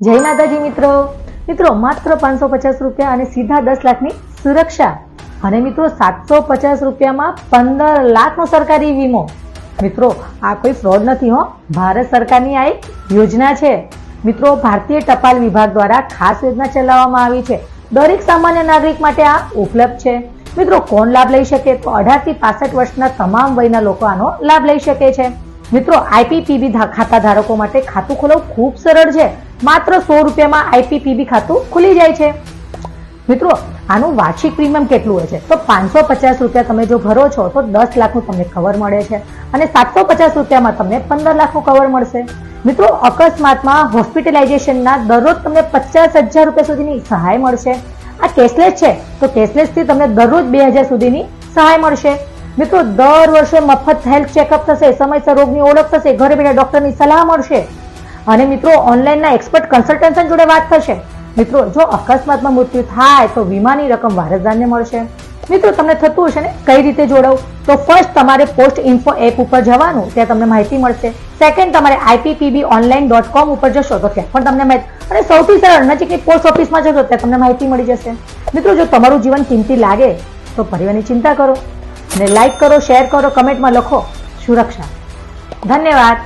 જય માતાજી મિત્રો. મિત્રો, માત્ર પાંચસો પચાસ રૂપિયા અને સીધા દસ લાખની સુરક્ષા. અને મિત્રો, સાતસો પચાસ રૂપિયામાં પંદર લાખનો સરકારી વીમો. મિત્રો, આ કોઈ ફ્રોડ નથી હો. ભારત સરકારની આ એક યોજના છે. મિત્રો, ભારતીય ટપાલ વિભાગ દ્વારા ખાસ યોજના ચલાવવામાં આવી છે. દરેક સામાન્ય નાગરિક માટે આ ઉપલબ્ધ છે. મિત્રો, કોણ લાભ લઈ શકે? તો અઢારથી પાસઠ વર્ષના તમામ વયના લોકો આનો લાભ લઈ શકે છે. મિત્રો આઈપીપીબી ખાતા ધારકો માટે ખાતું ખોલવું ખૂબ સરળ છે. માત્ર સો રૂપિયામાં આઈપીપીબી ખાતું ખુલી જાય છે. મિત્રો, આનું વાર્ષિક પ્રીમિયમ કેટલું હોય છે? તો પાંચસો પચાસ રૂપિયા તમે જો ભરો છો, તો દસ લાખનું તમને કવર મળે છે અને સાતસો પચાસ રૂપિયામાં તમને પંદર લાખનું કવર મળશે. મિત્રો, અકસ્માતમાં હોસ્પિટલાઇઝેશનના દરરોજ તમને પચાસ હજાર રૂપિયા સુધીની સહાય મળશે. આ કેશલેસ છે, તો કેશલેસથી તમને દરરોજ બે હજાર સુધીની સહાય મળશે. મિત્રો, દર વર્ષે મફત હેલ્થ ચેકઅપ થશે, સમયસર રોગની ઓળખ થશે, ઘરે બેઠા ડોક્ટરની સલાહ મળશે. અને મિત્રો ઓનલાઈનના એક્સપર્ટ કન્સલ્ટન્સન જોડે વાત થશે. મિત્રો, જો અકસ્માતમાં મૃત્યુ થાય, તો વીમાની રકમ વારસદારને મળશે. મિત્રો, તમને થતું હશે ને, કઈ રીતે જોડાવું? તો ફર્સ્ટ તમારે પોસ્ટ ઇન્ફો એપ ઉપર જવાનું, ત્યાં તમને માહિતી મળશે. સેકન્ડ તમારે આઈપીપીબી ઓનલાઈન ડોટ કોમ ઉપર જશો, તો ત્યાં પણ તમને માહિતી અને સૌથી સરળ, નજીકની પોસ્ટ ઓફિસમાં જશો, ત્યાં તમને માહિતી મળી જશે. મિત્રો, જો તમારું જીવન કિંમતી લાગે, તો પરિવારની ચિંતા કરો. અને લાઈક કરો શેર કરો કમેન્ટમાં લખો. સુરક્ષા. ધન્યવાદ.